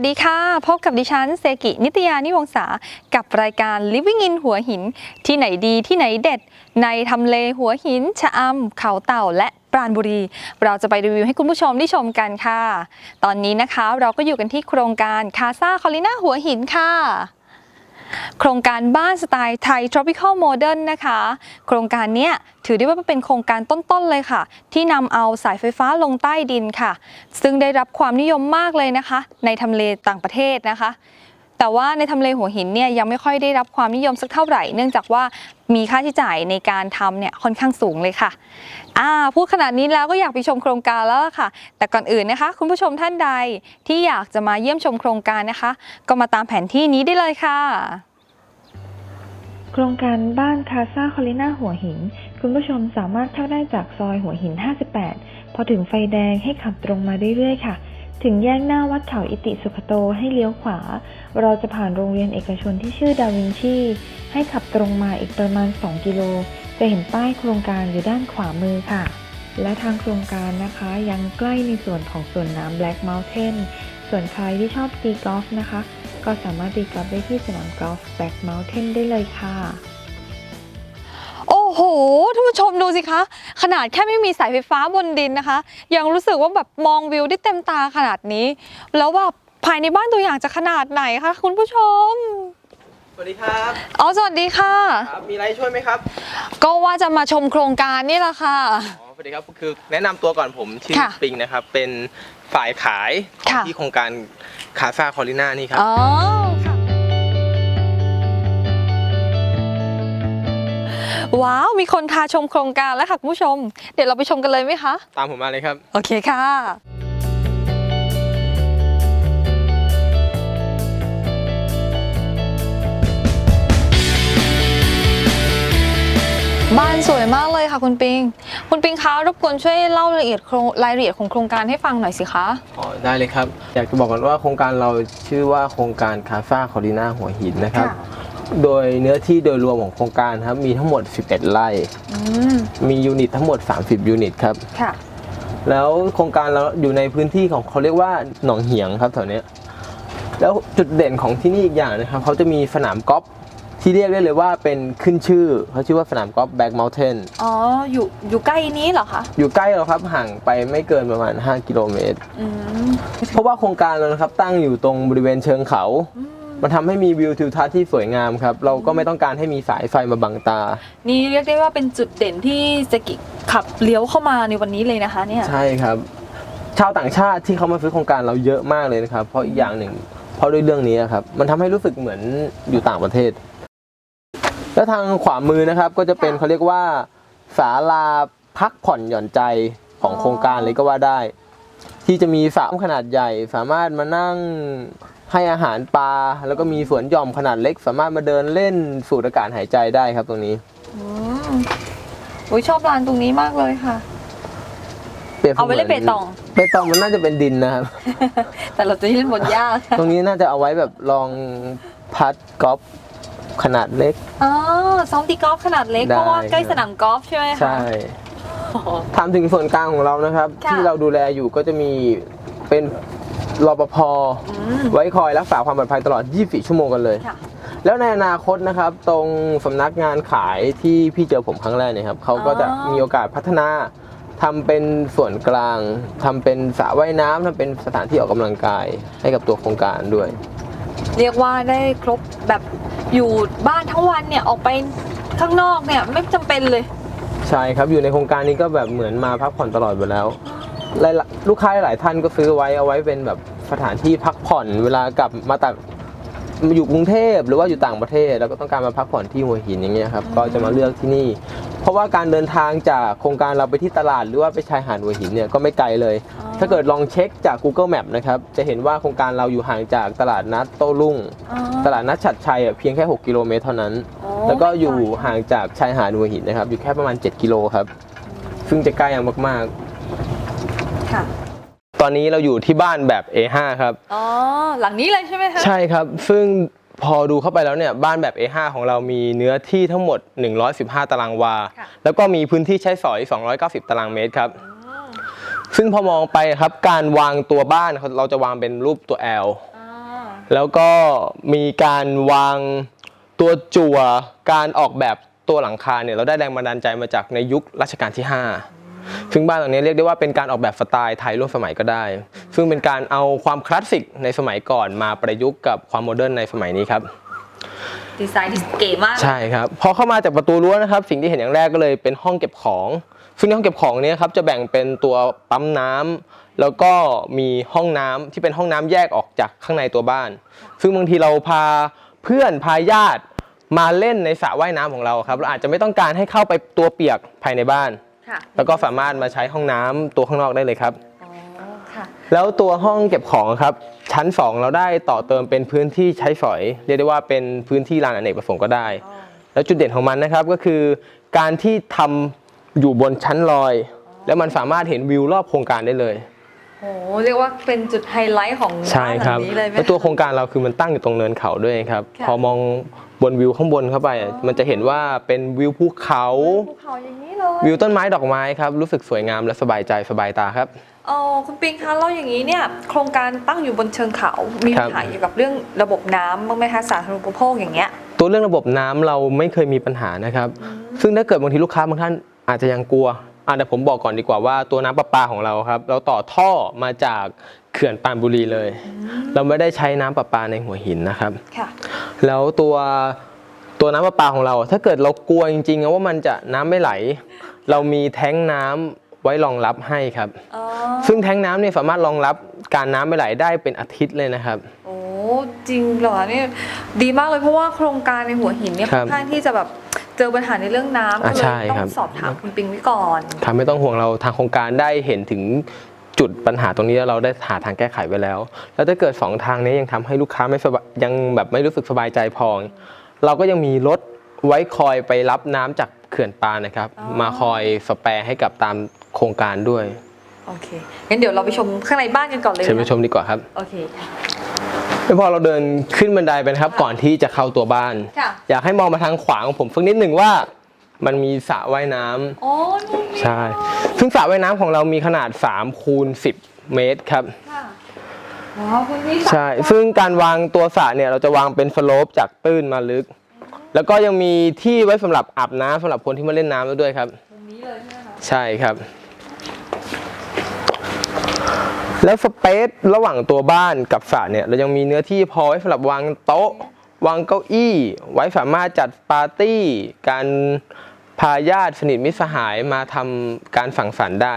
วัสดีค่ะ พบกับดิฉันเซกิ นิตยา นิวงศา กับรายการ Living in หัวหิน ที่ไหนดีที่ไหนเด็ด ในทำเลหัวหิน ชะอำเขาเต่า และปราณบุรี เราจะไปรีวิวให้คุณผู้ชมได้ชมกันค่ะ ตอนนี้นะคะเราก็อยู่กันที่โครงการคาซาคอลิน่าหัวหินค่ะ โครงการบ้านสไตล์ไทย tropical modern นะคะ โครงการนี้ถือได้ว่าเป็นโครงการต้นๆเลยค่ะ ที่นำเอาสายไฟฟ้าลงใต้ดินค่ะ ซึ่งได้รับความนิยมมากเลยนะคะ ในทำเลต่างประเทศนะคะ แต่ว่าในทำเลหัวหินเนี่ยยังไม่ค่อยได้รับความนิยมสักเท่าไหร่ เนื่องจากว่ามีค่าใช้จ่ายในการทำเนี่ยค่อนข้างสูงเลยค่ะอ่าพูดขนาดนี้แล้วก็อยากไปชมโครงการแล้วล่ะค่ะ แต่ก่อนอื่นนะคะ คุณผู้ชมท่านใดที่อยากจะมาเยี่ยมชมโครงการนะคะ ก็มาตามแผนที่นี้ได้เลยค่ะ โครงการบ้านคาซาคอลิน่าหัวหิน คุณผู้ชมสามารถเข้าได้จากซอยหัวหิน 58 พอถึงไฟแดงให้ขับตรงมาเรื่อยๆค่ะ ถึงแยกหน้าวัดเขาอิติสุขโตให้เลี้ยวขวา เราจะผ่านโรงเรียนเอกชนที่ชื่อดาวินชีให้ขับตรงมาอีกประมาณ 2 กิโล จะเห็นป้ายโครงการอยู่ด้านขวามือค่ะ และทางโครงการนะคะยังใกล้ในส่วนของสวนน้ำ Black Mountain ส่วนใครที่ชอบตีกอล์ฟนะคะ ก็สามารถตีกอล์ฟได้ที่สนามกอล์ฟ Black Mountain ได้เลยค่ะโอ้โหท่านผู้ชมดูสิคะ ขนาดแค่ไม่มีสายไฟฟ้าบนดินนะคะ ยังรู้สึกว่าแบบมองวิวได้เต็มตาขนาดนี้ แล้วว่า ภายในบ้านตัวอย่างจะขนาดไหนคะคุณผู้ชม สวัสดีครับอ๋อสวัสดีค่ะ ครับมีอะไรช่วยไหมครับก็ว่าจะมาชมโครงการนี่แหละค่ะ อ๋อสวัสดีครับคือแนะนำตัวก่อนผมชื่อค่ะปิงนะครับ เป็นฝ่ายขายของค่ะ ที่โครงการคาซาคอลิน่านี่ครับ อ๋อค่ะ ว้าว มีคนพาชมโครงการแล้วค่ะคุณผู้ชม เดี๋ยวเราไปชมกันเลยไหมคะ ตามผมมาเลยครับ โอเคค่ะ บ้านสวยมากเลยค่ะคุณปิง คุณปิงคะรบกวนช่วยเล่ารายละเอียดโครงรายละเอียดของโครงการให้ฟังหน่อยสิคะ อ๋อได้เลยครับ อยากจะบอกกันว่าโครงการเราชื่อว่าโครงการคาซาคอลิน่าหัวหินนะครับ ค่ะ โดยเนื้อที่โดยรวมของโครงการครับมีทั้งหมด 11 ไร่ อืมมียูนิตทั้งหมด 30 ยูนิตครับ ค่ะ แล้วโครงการเราอยู่ในพื้นที่ของเขาเรียกว่าหนองเหียงครับแถวเนี้ยแล้วจุดเด่นของที่นี่อีกอย่างนะครับเขาจะมีสนามกอล์ฟ ที่เรียกได้เลยว่าเป็นขึ้นชื่อเขาชื่อว่าสนามกอล์ฟแบ็กเมลเทนอ๋อ อยู่อยู่ใกล้นี้เหรอคะ อยู่ใกล้เราครับห่างไปไม่เกินประมาณ 5 กิโลเมตร อืม เพราะว่าโครงการเรานะครับตั้งอยู่ตรงบริเวณเชิงเขา มันทำให้มีวิวทิวทัศน์ที่สวยงามครับ เราก็ไม่ต้องการให้มีสายไฟมาบังตา นี่เรียกได้ว่าเป็นจุดเด่นที่เซกิขับเลี้ยวเข้ามาในวันนี้เลยนะคะเนี่ย ใช่ครับ ชาวต่างชาติที่เขามาซื้อโครงการเราเยอะมากเลยนะครับ เพราะอีกอย่างหนึ่ง เพราะด้วยเรื่องนี้ครับ มันทำให้รู้สึกเหมือนอยู่ต่างประเทศ แล้วทางขวามือนะครับก็จะเป็นค่ะเขาเรียกว่าศาลาพักผ่อนหย่อนใจของอ๋อโครงการเลยก็ว่าได้ ที่จะมีสระขนาดใหญ่ สามารถมานั่งให้อาหารปลาแล้วก็มีสวนหย่อมขนาดเล็ก สามารถมาเดินเล่นสูดอากาศหายใจได้ครับตรงนี้อืมอุ้ยชอบร้านตรงนี้มากเลยค่ะ ปรียบเอาไว้เล่นเปตอง เปตองมันน่าจะเป็นดินนะครับ แต่เราจะเล่นบนหญ้า ตรงนี้น่าจะเอาไว้แบบลองพัดกอล์ฟ ขนาดเล็ก อ๋อซ้อมตีกอล์ฟขนาดเล็ก ได้ เพราะว่าใกล้สนามกอล์ฟใช่ไหมคะ ใช่โอ้โหถามถึงส่วนกลางของเรานะครับ ค่ะ ที่เราดูแลอยู่ก็จะมีเป็นรปภอืมไว้คอยรักษาความปลอดภัยตลอด 24 ชั่วโมงกันเลย ค่ะ แล้วในอนาคตนะครับ ตรงสำนักงานขายที่พี่เจอผมครั้งแรกเนี่ยครับเขาก็จะอ๋อ มีโอกาสพัฒนาทำเป็นส่วนกลางทำเป็นสระว่ายน้ำทำเป็นสถานที่ออกกำลังกายให้กับตัวโครงการด้วย เรียกว่าได้ครบแบบ อยู่บ้านทั้งวันเนี่ยออกไปข้างนอกเนี่ยไม่จำเป็นเลย ใช่ครับอยู่ในโครงการนี้ก็แบบเหมือนมาพักผ่อนตลอดไปแล้วหลายๆลูกค้าหลายท่านก็ซื้อไว้เอาไว้เป็นแบบสถานที่พักผ่อนเวลากลับมาตัก อยู่กรุงเทพหรือว่าอยู่ต่างประเทศ แล้วก็ต้องการมาพักผ่อนที่หัวหินอย่างเงี้ยครับก็จะมาเลือกที่นี่ เพราะว่าการเดินทางจากโครงการเราไปที่ตลาดหรือว่าไปชายหาดหัวหินเนี่ยก็ไม่ไกลเลยอ๋อถ้าเกิดลองเช็คจาก Google Map นะครับจะเห็นว่าโครงการเราอยู่ห่างจากตลาดนัดโต้รุ่งอ๋อตลาดนัดฉัดชัยอะเพียงแค่ 6 กิโลเมตรเท่านั้นอ๋อแล้วก็อยู่ห่างจากชายหาดหัวหินนะครับอยู่แค่ประมาณ 7 กิโลครับซึ่งจะใกล้อย่างมากค่ะๆ ตอนนี้เราอยู่ที่บ้านแบบ A5 ครับ อ๋อ หลังนี้เลยใช่ไหมคะ ใช่ครับ ซึ่งพอดูเข้าไปแล้วเนี่ยบ้านแบบ A5 ของเรามีเนื้อที่ทั้งหมด 115 ตารางวา ค่ะ แล้วก็มีพื้นที่ใช้สอย 290 ตารางเมตรครับ ซึ่งพอมองไปครับการวางตัวบ้านเราจะวางเป็นรูปตัว L อ๋อแล้วก็มีการวางตัวจั่วการออกแบบตัวหลังคาเนี่ยเราได้แรงบันดาลใจมาจากในยุครัชกาลที่ 5 ซึ่งบ้านหลังนี้เรียกได้ว่าเป็นการออกแบบสไตล์ไทยร่วมสมัยก็ได้ ซึ่งเป็นการเอาความคลาสสิกในสมัยก่อนมาประยุกต์กับความโมเดิร์นในสมัยนี้ครับดีไซน์ที่เก๋มาก ใช่ครับ พอเข้ามาจากประตูรั้วนะครับ สิ่งที่เห็นอย่างแรกก็เลยเป็นห้องเก็บของ ซึ่งในห้องเก็บของเนี้ครับจะแบ่งเป็นตัวปั๊มน้ำแล้วก็มีห้องน้ำที่เป็นห้องน้ำแยกออกจากข้างในตัวบ้าน ซึ่งบางทีเราพาเพื่อนพาญาติมาเล่นในสระว่ายน้ำของเราครับเราอาจจะไม่ต้องการให้เข้าไปตัวเปียกภายในบ้าน ค่ะ แล้วก็สามารถมาใช้ห้องน้ำตัวข้างนอกได้เลยครับ อ๋อค่ะ แล้วตัวห้องเก็บของครับ ชั้น 2 เราได้ต่อเติมเป็นพื้นที่ใช้สอย เรียกได้ว่าเป็นพื้นที่ลานอเนกประสงค์ก็ได้แล้วจุดเด่นของมันนะครับก็คือ การที่ทำอยู่บนชั้นลอย แล้วมันสามารถเห็นวิวรอบโครงการได้เลย โอ้เรียกว่าเป็นจุดไฮไลท์ของใช่ครับานหลังนี้เลยไหม แล้วตัวโครงการเราคือมันตั้งอยู่ตรงเนินเขาด้วยครับ ค่ะพอมองบนวิวข้างบนเข้าไปอะมันจะเห็นว่าเป็นวิวภูเขา ภูเขาอย่างนี้เลยวิวต้นไม้ดอกไม้ครับ รู้สึกสวยงามและสบายใจสบายตาครับอ๋อคุณปิงคะแล้วอย่างนี้เนี่ยโครงการตั้งอยู่บนเชิงเขา มีครัปับญหาเกี่ยวกับเรื่องระบบน้ำบ้างไหมคะสาธารณูปโภคอย่างเงี้ย ตัวเรื่องระบบน้ำเราไม่เคยมีปัญหานะครับ ซึ่งถ้าเกิดบางทีลูกค้าบางท่านอาจจะยังกลัว อะแต่ผมบอกก่อนดีกว่าว่าตัวน้ำประปาของเราครับ เราต่อท่อมาจากเขื่อนปรานบุรีเลย เราไม่ได้ใช้น้ำประปาในหัวหินนะครับ ค่ะ แล้วตัวตัวน้ำประปาของเรา ถ้าเกิดเรากลัวจริงๆว่ามันจะน้ำไม่ไหล เรามีแท้งน้ำไว้รองรับให้ครับ อ๋อ ซึ่งแท้งน้ำเนี่ยสามารถรองรับการน้ำไม่ไหลได้เป็นอาทิตย์เลยนะครับ โอ้ จริงเหรอเนี่ยดีมากเลยเพราะว่าโครงการในหัวหินเนี่ยครัค่อบนข้างที่จะแบบ เจอปัญหาในเรื่องน้ำก็อะเลใช่ยต้อครับ งสอบถามคุณปิงไว้ก่อน ทำไม่ต้องห่วงเราทางโครงการได้เห็นถึงจุดปัญหาตรงนี้แล้วเราได้หาทางแก้ไขไว้แล้ว แล้วถ้าเกิด 2 ทางนี้ยังทำให้ลูกค้าไม่สบายยังแบบไม่รู้สึกสบายใจพอเราก็ยังมีรถไว้คอยไปรับน้ำจากเขื่อนปานนะครับ อ๋อ มาคอยสแปรให้กับตามโครงการด้วยโอเคงั้นเดี๋ยวเราไปชมข้างในบ้านกันก่อนเลยเชิญไปนะชมดีกว่าครับ โอเค ไม่พอเราเดินขึ้นบันไดไปนะครับ ก่อนที่จะเข้าตัวบ้าน ค่ะ อยากให้มองมาทางขวาของผมสักนิดหนึ่งว่า มันมีสระว่ายน้ำอ๋อนี่มีใช่ซึ่งสระว่ายน้ำของเรามีขนาด3คูณ10 เมตรครับ ค่ะว้าวคุณพี่ใช่ ซึ่งการวางตัวสระเนี่ยเราจะวางเป็นสโลปจากตื้นมาลึก แล้วก็ยังมีที่ไว้สำหรับอาบน้ำสำหรับคนที่มาเล่นน้ำแล้วด้วยครับ ตรงนี้เลยใช่ไหมคะ ใช่ครับ แล้วสเปซระหว่างตัวบ้านกับสระเนี่ยเรายังมีเนื้อที่พอไว้สำหรับวางโต๊ะ วางเก้าอี้ ไว้สามารถจัดปาร์ตี้ การพาญาติสนิทมิตรสหายมาทำการสังสรรค์ได้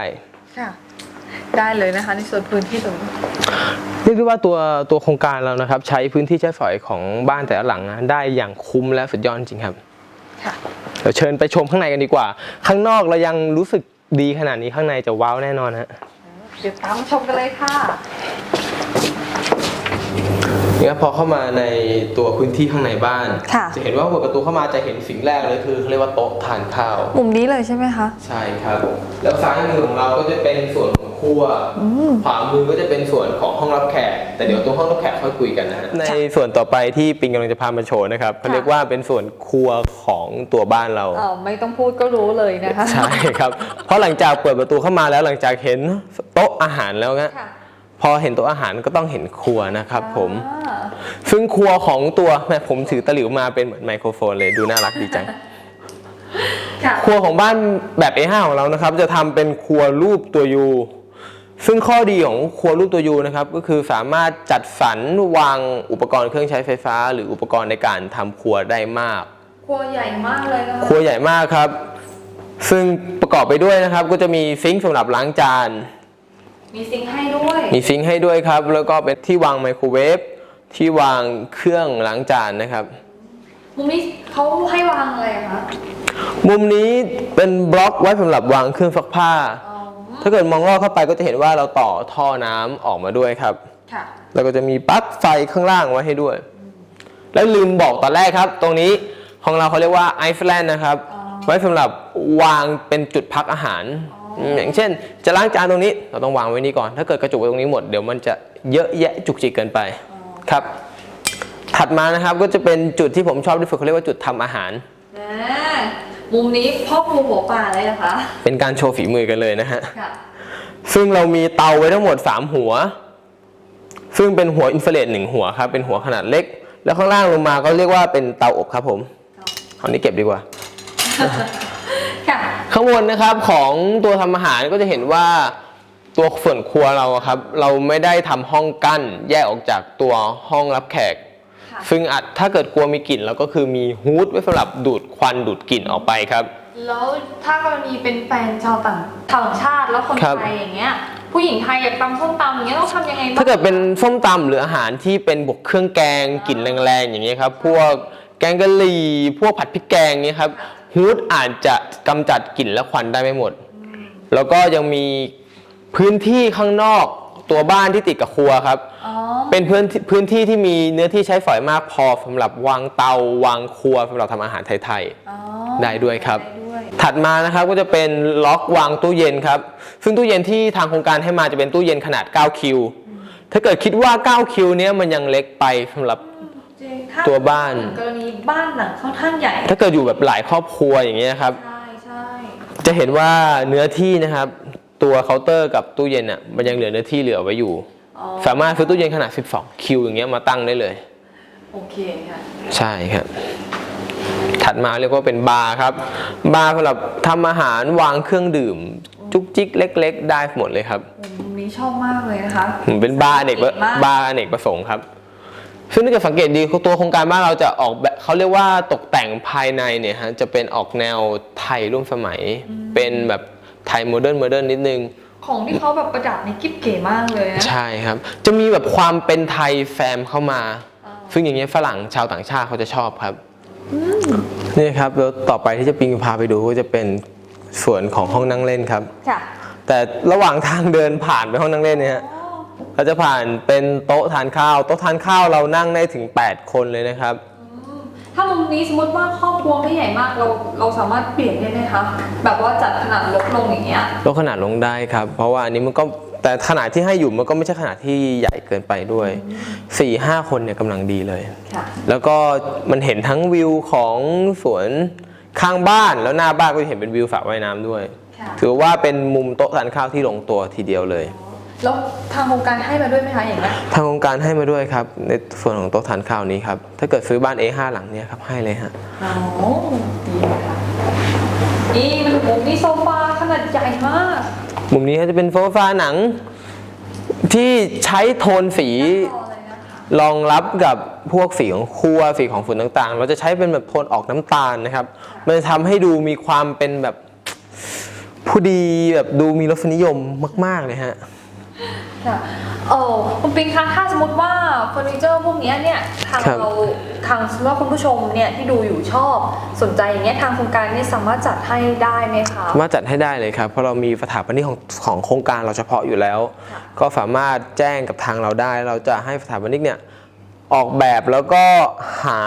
ค่ะ ได้เลยนะคะในส่วนพื้นที่ตรงนี้เรียกได้ว่าตัวตัวโครงการเรานะครับ ใช้พื้นที่ใช้สอยของบ้านแต่ละหลังนะได้อย่างคุ้มและสุดยอดจริงครับค่ะเดี๋ยวเชิญไปชมข้างในกันดีกว่า ข้างนอกเรายังรู้สึกดีขนาดนี้ข้างในจะว้าวแน่นอนฮะ เดี๋ยวตามชมกันเลยค่ะนี่ครับพอเข้ามาในตัวพื้นที่ข้างในบ้าน ค่ะ จะเห็นว่าเปิดประตูเข้ามาจะเห็นสิ่งแรกเลยคือเขาเรียกว่าโต๊ะทานข้าว มุมนี้เลยใช่ไหมคะ ใช่ครับ แล้วซ้ายมือของเราก็จะเป็นส่วนของ ครัว ขวามือก็จะเป็นส่วนของห้องรับแขก แต่เดี๋ยวตรงห้องรับแขกค่อยคุยกันนะฮะในส่วนต่อไปที่ปิงกำลังจะพามาโชว์นะครับเขาเรียกว่าเป็นส่วนครัวของตัวบ้านเราเออไม่ต้องพูดก็รู้เลยนะคะใช่ครับ เพราะหลังจากเปิดประตูเข้ามาแล้วหลังจากเห็นโต๊ะอาหารแล้วนะค่ะพอเห็นโต๊ะอาหารก็ต้องเห็นครัวนะครับผมอ่าซึ่งครัวของตัวแม่ผมถือตะหลิวมาเป็นเหมือนไมโครโฟนเลยดูน่ารักดีจังค่ะครัวของบ้านแบบ A5 ของเรานะครับ จะทำเป็นครัวรูปตัวยู ซึ่งข้อดีของครัวรูปตัวยูนะครับก็คือสามารถจัดสรรวางอุปกรณ์เครื่องใช้ไฟฟ้า หรืออุปกรณ์ในการทำครัวได้มาก ครัวใหญ่มากเลยนะคะครัวใหญ่มากครับ ซึ่งประกอบไปด้วยนะครับ ก็จะมีซิงค์สำหรับล้างจาน มีซิงค์ให้ด้วย มีซิงค์ให้ด้วยครับ แล้วก็เป็นที่วางไมโครเวฟที่วางเครื่องล้างจานนะครับ มุมนี้เขาให้วางอะไรอะคะมุมนี้เป็นบล็อกไว้สำหรับวางเครื่องซักผ้า อ๋อ ถ้าเกิดมองลอดเข้าไปก็จะเห็นว่าเราต่อท่อน้ำออกมาด้วยครับค่ะแล้วก็จะมีปลั๊กไฟข้างล่างไว้ให้ด้วย แล้วลืมบอกตอนแรกครับ ตรงนี้ของเราเขาเรียกว่าไอซ์แลนด์นะครับอ๋อไว้สำหรับวางเป็นจุดพักอาหารมอย่างเช่น จะล้างจานตรงนี้เราต้องวางไว้นี่ก่อน ถ้าเกิดกระจุกไว้ตรงนี้หมดเดี๋ยวมันจะเยอะแยะจุกจิกเกินไปครับ ถัดมานะครับก็จะเป็นจุดที่ผมชอบที่สุดเขาเรียกว่าจุดทำอาหารอ่า มุมนี้พ่อครูหัวป่าเลยนะคะ เป็นการโชว์ฝีมือกันเลยนะฮะ ค่ะ ซึ่งเรามีเตาไว้ทั้งหมด 3 หัว ซึ่งเป็นหัวอินฟราเรดหนึ่งหัวครับ เป็นหัวขนาดเล็ก แล้วข้างล่างลงมาก็เรียกว่าเป็นเตาอบครับผมคราวนี้เก็บดีกว่า ค่ะ ข้างบนนะครับของตัวทำอาหารก็จะเห็นว่าตัวส่วนครัวเราอะครับ เราไม่ได้ทำห้องกั้น แยกออกจากตัวห้องรับแขกค่ะ ซึ่งอาจถ้าเกิดกลัวมีกลิ่นเราก็คือมีฮูดไว้สำหรับดูดควันดูดกลิ่นออกไปครับ แล้วถ้ากรณีเป็นแฟนชาวต่างต่างชาติแล้วคนครับ ไทยอย่างเงี้ย ผู้หญิงไทยอยากตำส้มตำอย่างเงี้ยต้องทำยังไงบ้าง ถ้าเกิดเป็นส้มตำหรืออาหารที่เป็นบวกเครื่องแกงกลิ่นแรงๆอย่างเงี้ยครับพวกแกงกะหรี่พวกผัดพริกแกงเนี้ยครับฮูดอาจจะกำจัดกลิ่นและควันได้ไม่หมด แล้วก็ยังมีพื้นที่ข้างนอก ตัวบ้านที่ติดกับครัวครับ อ๋อ เป็นพื้นที่พื้นที่ที่มีเนื้อที่ใช้สอยมากพอสำหรับวางเตาวางครัวสำหรับทำอาหารไทย อ๋อได้ด้วยครับ ได้ด้วย ๆ ถัดมานะครับก็จะเป็นล็อกวางตู้เย็นครับ ซึ่งตู้เย็นที่ทางโครงการให้มาจะเป็นตู้เย็นขนาด 9 คิว ถ้าเกิดคิดว่า 9 คิวเนี้ยมันยังเล็กไปสำหรับ จริงถ้าตัวบ้าน กรณีบ้านหลังค่อนข้างใหญ่ ถ้าเกิดอยู่แบบหลายครอบครัวอย่างเงี้ยครับ ใช่ใช่จะเห็นว่าเนื้อที่นะครับ ตัวเคาน์เตอร์กับตู้เย็นอะมันยังเหลือเนื้อที่เหลือไว้อยู่อ๋อสามารถซื้อตู้เย็นขนาด 12 คิวอย่างเงี้ยมาตั้งได้เลย โอเคค่ะ ใช่ครับ ถัดมาเรียกว่าเป็นบาร์ครับ บาร์สำหรับทำอาหารวางเครื่องดื่ม จุกจิกเล็ก ๆ ได้หมดเลยครับมุมนี้ชอบมากเลยนะคะเหมือนเป็นบาร์อเนกประเก๋มากบาร์อเนกประสงค์ครับซึ่งถ้าเกิดสังเกตดีตัวโครงการบ้านเราจะออกแบบเขาเรียกว่าตกแต่งภายในเนี่ยฮะจะเป็นออกแนวไทยร่วมสมัย เป็นแบบ ไทยโมเดิร์นโมเดิร์นนิดนึง ของที่เขาแบบประดับในกิ๊บเก๋มากเลยนะใช่ครับ จะมีแบบความเป็นไทยแฟมเข้ามาอ๋อซึ่งอย่างเงี้ยฝรั่งชาวต่างชาติเขาจะชอบครับนี่ครับแล้วต่อไปที่จะปิงพาไปดูก็จะเป็นส่วนของห้องนั่งเล่นครับ ค่ะแต่ระหว่างทางเดินผ่านไปห้องนั่งเล่นเนี่ยฮะเราจะผ่านเป็นโต๊ะทานข้าว โต๊ะทานข้าวเรานั่งได้ถึง 8 คนเลยนะครับ ถ้ามุมนี้สมมติว่าครอบครัวไม่ใหญ่มากเราเราสามารถเปลี่ยนได้ไหมคะแบบว่าจัดขนาดลดลงอย่างเงี้ยลดขนาดลงได้ครับ เพราะว่าอันนี้มันก็แต่ขนาดที่ให้อยู่มันก็ไม่ใช่ขนาดที่ใหญ่เกินไปด้วย4-5คนเนี่ยกำลังดีเลย ค่ะแล้วก็มันเห็นทั้งวิวของสวนข้างบ้านแล้วหน้าบ้านก็จะเห็นเป็นวิวสระว่ายน้ำด้วย ค่ะ ถือว่าเป็นมุมโต๊ะทานข้าวที่ลงตัวทีเดียวเลย แล้วทางโครงการให้มาด้วยไหมคะอย่างเงี้ยทางโครงการให้มาด้วยครับ ในส่วนของโต๊ะทานข้าวนี้ครับ ถ้าเกิดซื้อบ้าน A5 หลังเนี้ยครับให้เลยฮะอ๋อดีค่ะนี่มันมุมนี่โซฟาขนาดใหญ่มาก มุมนี้ก็จะเป็นโซฟาหนัง ที่ใช้โทนสีต่อเลยนะคะรองรับกับพวกสีของครัวสีของฝุ่นต่างๆ เราจะใช้เป็นแบบโทนออกน้ำตาลนะครับ มันจะทำให้ดูมีความเป็นแบบผู้ดีแบบดูมีรสนิยมมาก ๆ เลยฮะ ค่ะเออคุณปิงคะถ้าสมมติว่าเฟอร์นิเจอร์พวกเนี้ยเนี่ยทางครับเราทางสำหรับคุณผู้ชมเนี่ยที่ดูอยู่ชอบสนใจอย่างเงี้ยทางโครงการเนี่ยสามารถจัดให้ได้ไหมคะ สามารถจัดให้ได้เลยครับ เพราะเรามีสถาปนิกของของโครงการเราเฉพาะอยู่แล้ว ค่ะ ก็สามารถแจ้งกับทางเราได้ เราจะให้สถาปนิกเนี่ยออกแบบแล้วก็หา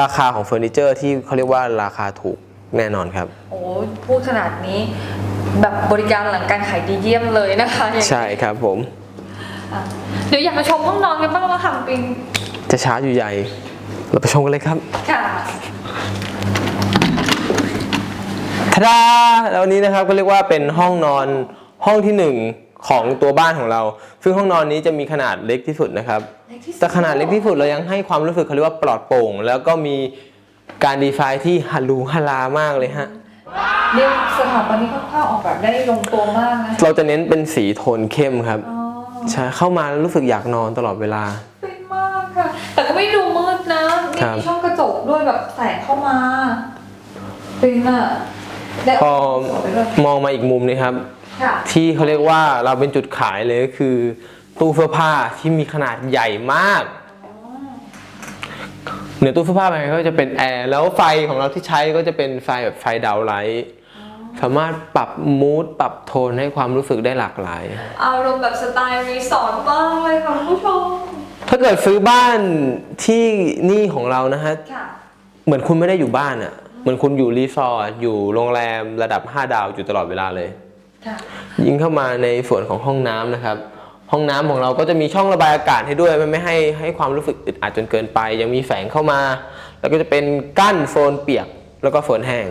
ราคาของเฟอร์นิเจอร์ที่เขาเรียกว่าราคาถูก แน่นอนครับ โอ้พูดขนาดนี้ แบบบริการหลังการขายดีเยี่ยมเลยนะคะอย่างใช่ครับผม อะเดี๋ยวอยากมาชมห้องนอนกันบ้างแล้วค่ะคุณปิงจะช้าอยู่ใหญ่ เราไปชมกันเลยครับค่ะทาดาแล้ววันนี้นะครับก็เรียกว่าเป็นห้องนอนห้องที่หนึ่งของตัวบ้านของเรา ซึ่งห้องนอนนี้จะมีขนาดเล็กที่สุดนะครับ เล็กที่สุดแต่ขนาดเล็กที่สุดเรายังให้ความรู้สึกเขาเรียกว่าปลอดโปร่ง แล้วก็มี การดีไซน์ที่ฮัลลูฮัลามากเลยฮะเรียกสถาปนิกค่อนข้างออกแบบได้ลงตัวมากนะเราจะเน้นเป็นสีโทนเข้มครับ อ๋อใช่เข้ามาแล้วรู้สึกอยากนอนตลอดเวลา เป็นมากค่ะ แต่ก็ไม่ดูมืดนะนี่ครับ มีช่องกระจกด้วยแบบแสงเข้ามาเป็นอะได้พอสวยด้วยมองมาอีกมุมนี้ครับ ค่ะ ที่เขาเรียกว่าเราเป็นจุดขายเลยก็คือ ตู้เสื้อผ้าที่มีขนาดใหญ่มาก เหนือตู้เสื้อผ้าไปก็จะเป็นแอร์แล้วไฟของเราที่ใช้ก็จะเป็นไฟแบบไฟดาวไลท์สามารถปรับมูดปรับโทนให้ความรู้สึกได้หลากหลาย อารมณ์แบบสไตล์รีสอร์ทมากเลยค่ะคุณผู้ชม ถ้าเกิดซื้อบ้านที่นี่ของเรานะฮะ ค่ะ เหมือนคุณไม่ได้อยู่บ้านอะ่ะ เหมือนคุณอยู่รีสอร์ทอยู่โรงแรมระดับ 5 ดาวอยู่ตลอดเวลาเลย ค่ะ ยิงเข้ามาในส่วนของห้องน้ำนะครับ ห้องน้ำของเราก็จะมีช่องระบายอากาศให้ด้วย มันไม่ให้ให้ความรู้สึกอึดอัดจนเกินไป ยังมีแสงเข้ามา แล้วก็จะเป็นกั้นโซนเปียกแล้วก็โซนแห้ง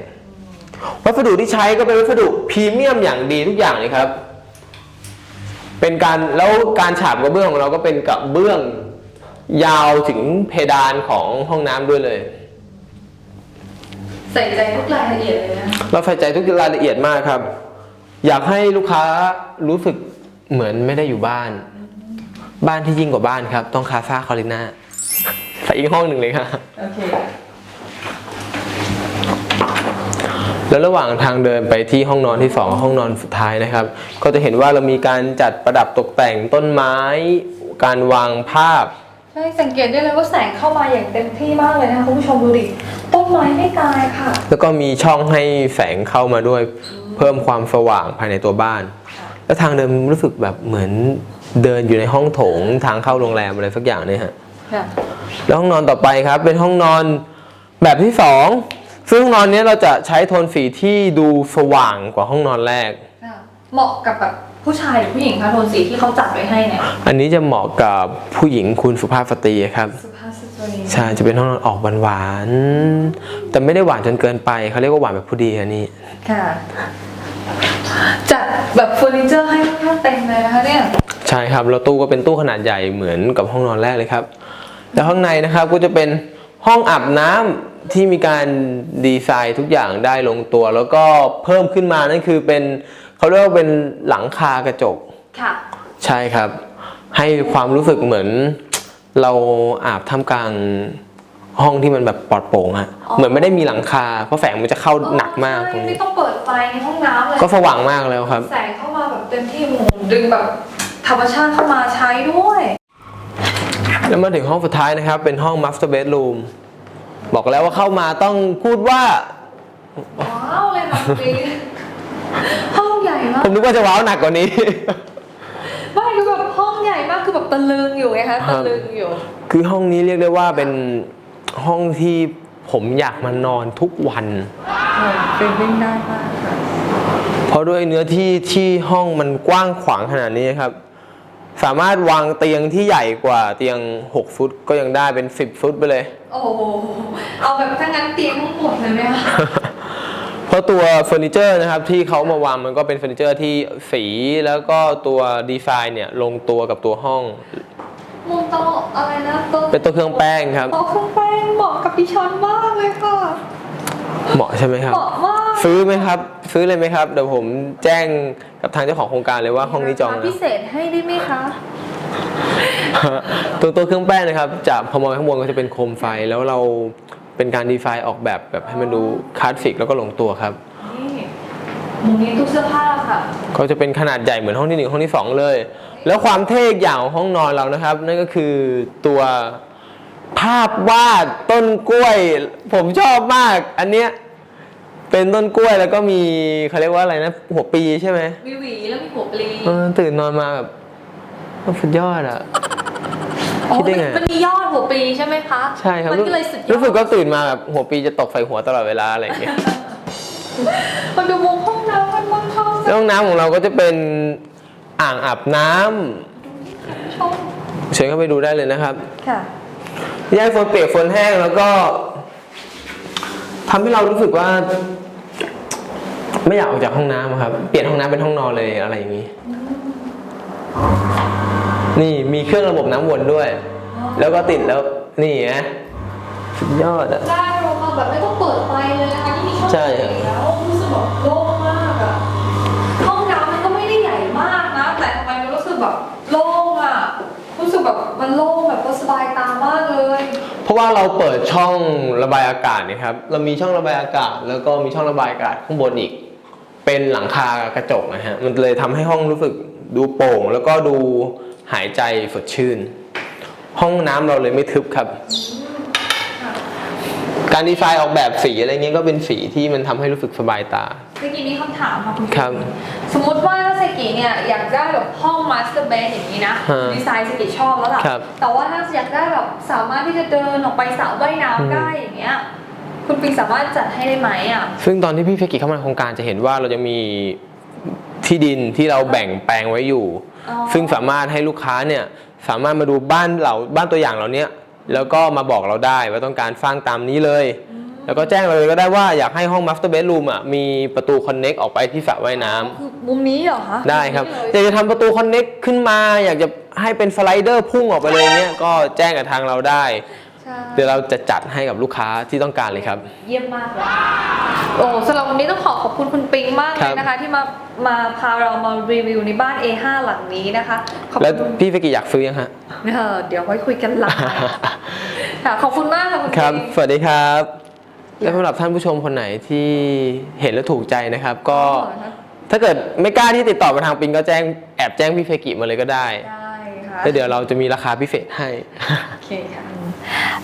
วัสดุที่ใช้ก็เป็นวัสดุพรีเมียมอย่างดีทุกอย่างเลยครับ เป็นการแล้วการฉาบกระเบื้องของเราก็เป็นกระเบื้องยาวถึงเพดานของห้องน้ำด้วยเลย ใส่ใจทุกรายละเอียดเลยนะเราใส่ใจทุกรายละเอียดมากครับ อยากให้ลูกค้ารู้สึก เหมือนไม่ได้อยู่บ้าน บ้านที่ยิ่งกว่าบ้านครับ ต้องคาซ่าคอลิน่าใส่อีกห้องหนึ่งเลยครับโอเคแล้วระหว่างทางเดินไปที่ห้องนอนที่สองห้องนอนสุดท้ายนะครับ ก็จะเห็นว่าเรามีการจัดประดับตกแต่งต้นไม้ การวางภาพใช่สังเกตได้เลยว่าแสงเข้ามาอย่างเต็มที่มากเลยนะคะคุณผู้ชมดูดิต้นไม้ไม่ตายค่ะ แล้วก็มีช่องให้แสงเข้ามาด้วย เพิ่มความสว่างภายในตัวบ้าน แล้วทางเดินรู้สึกแบบเหมือนเดินอยู่ในห้องโถงทางเข้าโรงแรมอะไรสักอย่างเนี่ยฮะค่ะแล้วห้องนอนต่อไปครับ เป็นห้องนอนแบบที่สองซึ่งห้องนอนเนี้ยเราจะใช้โทนสีที่ดูสว่างกว่าห้องนอนแรก ค่ะเหมาะกับแบบผู้ชายหรือผู้หญิงคะโทนสีที่เขาจัดไว้ให้เนี่ย อันนี้จะเหมาะกับผู้หญิงคุณสุภาพสตรีครับ สุภาพสตรีใช่จะเป็นห้องนอนออกหวานๆแต่ไม่ได้หวานจนเกินไปเขาเรียกว่าหวานแบบผู้ดีอันนี้ ค่ะจัด แบบเฟอร์นิเจอร์ให้ค่อนข้างเต็มเลยนะคะเนี่ย ใช่ครับแล้วตู้ก็เป็นตู้ขนาดใหญ่เหมือนกับห้องนอนแรกเลยครับ แล้วข้างในนะครับก็จะเป็นห้องอาบน้ำที่มีการดีไซน์ทุกอย่างได้ลงตัว แล้วก็เพิ่มขึ้นมานั่นคือเป็นเขาเรียกว่าเป็นหลังคากระจก ค่ะ ใช่ครับ ให้ความรู้สึกเหมือนเราอาบท่ามกลาง ห้องที่มันแบบปลอดโปร่งอะอ๋อ เหมือนไม่ได้มีหลังคาเพราะแสงมันจะเข้าหนักมากตรงใช่นี้ไม่ต้องเปิดไฟในห้องน้ำเลยก็สว่างมากแล้วครับ แสงเข้ามาแบบเต็มที่โอ้โหดึงแบบธรรมชาติเข้ามาใช้ด้วยแล้วมาถึงห้องสุดท้ายนะครับ เป็นห้อง master bedroom บอกแล้วว่าเข้ามาต้องพูดว่า ว้าวเลยค่ะคุณลีห้องใหญ่มากผมนึกว่าจะว้าวหนักกว่านี้ไม่คือแบบห้องใหญ่มากคือแบบตะลึงอยู่ไงคะตะลึงอยู่ คือห้องนี้เรียกได้ว่าเป็น ห้องที่ผมอยากมานอนทุกวัน เป็นวิ่งได้มากค่ะเพราะด้วยเนื้อที่ที่ห้องมันกว้างขวางขนาดนี้ครับ สามารถวางเตียงที่ใหญ่กว่าเตียง 6 ฟุตก็ยังได้เป็น 10 ฟุตไปเลย โอ้โหเอาแบบถ้างั้นเตียงทั้งหมดเลยไหมคะเพราะตัวเฟอร์นิเจอร์นะครับที่เขามาวางมันก็เป็นเฟอร์นิเจอร์ที่สีแล้วก็ตัวดีไซน์เนี่ยลงตัวกับตัวห้อง มุมโต๊ะอะไรนะโต๊ะ เป็นโต๊ะเครื่องแป้งครับโต๊ะเครื่องแป้งเหมาะกับดิฉันมากเลยค่ะ เหมาะใช่ไหมครับ เหมาะมากซื้อไหมครับ ซื้อเลยไหมครับ เดี๋ยวผมแจ้งกับทางเจ้าของโครงการเลยว่าห้องนี้จองราคาแล้พิวเศษให้ได้ไหมคะตัวตัวเครื่องแป้งนะครับ จากพอมองข้างบนก็จะเป็นโคมไฟแล้วเราเป็นการดีไซน์ออกแบบแบบให้มันดูคลาสสิกแล้วก็ลงตัวครับ นี่มุมนี้ตู้เสื้อผ้าค่ะ ก็จะเป็นขนาดใหญ่เหมือนห้องที่หนึ่งห้องที่สองเลย แล้วความเท่อีกอย่างของห้องนอนเรานะครับ นั่นก็คือตัวภาพวาดต้นกล้วย ผมชอบมาก อันเนี้ยเป็นต้นกล้วยแล้วก็มีเขาเรียกว่าอะไรนะ หัวปีใช่ไหมมีหวีแล้วมีหัวปลีเออตื่นนอนมาแบบสุดยอดอะอ๋อคิดได้ไง มันมียอดหัวปลีใช่ไหมคะใช่ครับมันก็เลยสุดยอดรู้สึกก็ตื่นมาแบบหัวปีจะตกใส่หัวตลอดเวลาอะไรอย่างเงี้ยมันดูมุมห้องน้ำมันมันเข้าแล้วห้องน้ำของเราก็จะเป็น อ่างอาบน้ำช่องเชิญเข้าไปดูได้เลยนะครับค่ะแยกโซนเปียกโซนแห้งแล้วก็ทำให้เรารู้สึกว่า ไม่อยากออกจากห้องน้ำอะครับ เปลี่ยนห้องน้ำเป็นห้องนอนเลยอะไรอย่างนี้ นี่มีเครื่องระบบน้ำวนด้วย แล้วก็ติดแล้วนี่ไงสุดยอดอะได้เรามาแบบไม่ต้องเปิดไฟเลยนะคะที่มีช่องใช่เปิดแล้วรู้สึกแบบโล่ง สบายตามากเลย เพราะว่าเราเปิดช่องระบายอากาศเนะครับ เรามีช่องระบายอากาศ แล้วก็มีช่องระบายอากาศข้างบนอีก เป็นหลังคากระจกนะฮะ มันเลยทำให้ห้องรู้สึกดูโปร่ง แล้วก็ดูหายใจสดชื่น ห้องน้ำเราเลยไม่ทึบครับ การดีไซน์ออกแบบสีอะไรเงี้ยก็เป็นสีที่มันทำให้รู้สึกสบายตา เมื่อกี้มีคำถามค่ะคุณครับ สมมติว่าถ้าเซกิเนี่ยอยากได้แบบห้องมาสเตอร์เบดอย่างนี้นะฮะดีไซน์เซกิชอบแล้วล่ะครับ แต่ว่าถ้าอยากได้แบบสามารถที่จะเดินออกไปสระว่ายอืมน้ำได้อย่างเงี้ยคุณปิงสามารถจัดให้ได้ไหมอะ ซึ่งตอนที่พี่เฟกิเข้ามาในโครงการจะเห็นว่าเราจะมีที่ดินที่เราแบ่งแปลงไว้อยู่ อ๋อ ซึ่งสามารถให้ลูกค้าเนี่ยสามารถมาดูบ้านเราบ้านตัวอย่างเราเนี้ยแล้วก็มาบอกเราได้ว่าต้องการสร้างตามนี้เลย อืม แล้วก็แจ้งเราเลยก็ได้ว่าอยากให้ห้อง master bedroom อะมีประตู connect ออกไปที่สระว่ายน้ำ คือมุมนี้เหรอคะได้ครับมุมอยานี้เลยกจะทำประตู connect ขึ้นมา อยากจะให้เป็นสไลเดอร์พุ่งออกไปเลยเนี้ยก็แจ้งกับทางเราได้ ใช่เดี๋ยวเราจะจัดให้กับลูกค้าที่ต้องการเลยครับ เยี่ยมมากเลยโอ้สำหรับวันนี้ต้องขอขอบคุณคุณปิงมากเลยนะคะ ที่มามาพาเรามารีวิวในบ้าน A5 หลังนี้นะคะขอบแล้วคุณพี่เฟกิอยากซื้อยังฮะ เออเดี๋ยวไว้คุยกันหลังค่ะขอบคุณมากค่ะคุณครับ ปิง สวัสดีครับ และสำหรับท่านผู้ชมคนไหนที่เห็นแล้วถูกใจนะครับ ก็อ๋อถ้าเกิดไม่กล้าที่ติดต่อมาทางปิงก็แจ้งแอบแจ้งพี่เฟกิมาเลยก็ได้ได้ค่ะแล้วเดี๋ยวเราจะมีราคาพิเศษให้ โอเคค่ะ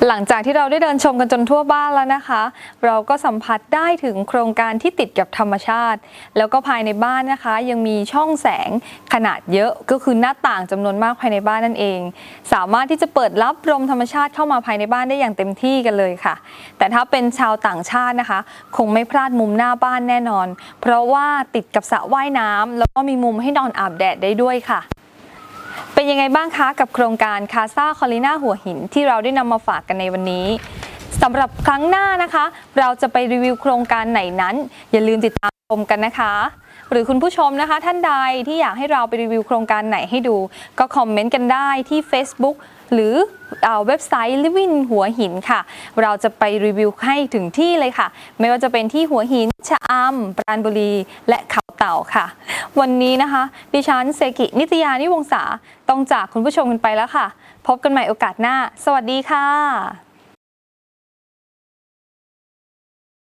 หลังจากที่เราได้เดินชมกันจนทั่วบ้านแล้วนะคะ เราก็สัมผัสได้ถึงโครงการที่ติดกับธรรมชาติ แล้วก็ภายในบ้านนะคะ ยังมีช่องแสงขนาดเยอะก็คือหน้าต่างจำนวนมากภายในบ้านนั่นเอง สามารถที่จะเปิดรับลมธรรมชาติเข้ามาภายในบ้านได้อย่างเต็มที่กันเลยค่ะ แต่ถ้าเป็นชาวต่างชาตินะคะ คงไม่พลาดมุมหน้าบ้านแน่นอน เพราะว่าติดกับสระว่ายน้ำแล้วก็มีมุมให้นอนอาบแดดได้ด้วยค่ะ เป็นยังไงบ้างคะกับโครงการคาซาคอลิน่าหัวหินที่เราได้นำมาฝากกันในวันนี้สำหรับครั้งหน้านะคะ เราจะไปรีวิวโครงการไหนนั้น อย่าลืมติดตามชมกันนะคะ หรือคุณผู้ชมนะคะ ท่านใดที่อยากให้เราไปรีวิวโครงการไหนให้ดู ก็คอมเมนต์กันได้ที่ Facebook หรือเอ่อเว็บไซต์ Living หัวหินค่ะ เราจะไปรีวิวให้ถึงที่เลยค่ะ ไม่ว่าจะเป็นที่หัวหิน ชะอำปราณบุรี และเขาเต่าค่ะ วันนี้นะคะ ดิฉันเซกิ นิตยานิวงศาต้องจากคุณผู้ชมกันไปแล้วค่ะ พบกันใหม่โอกาสหน้า สวัสดีค่ะ